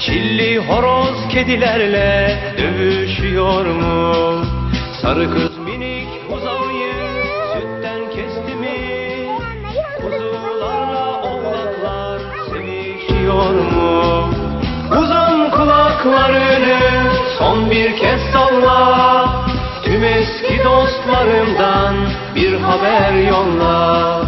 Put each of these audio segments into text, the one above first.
Çilli horoz kedilerle dövüşüyor mu? Sarı kız minik buzağıyı sütten kesti mi? Kuzularla oğlaklar sevişiyor mu? Uzun kulaklarını son bir kez salla Tüm eski dostlarımdan bir haber yolla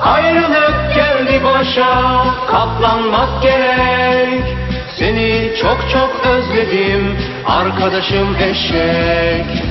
Ayrılık geldi başa katlanmak gerek Seni çok çok özledim. Arkadaşım eşek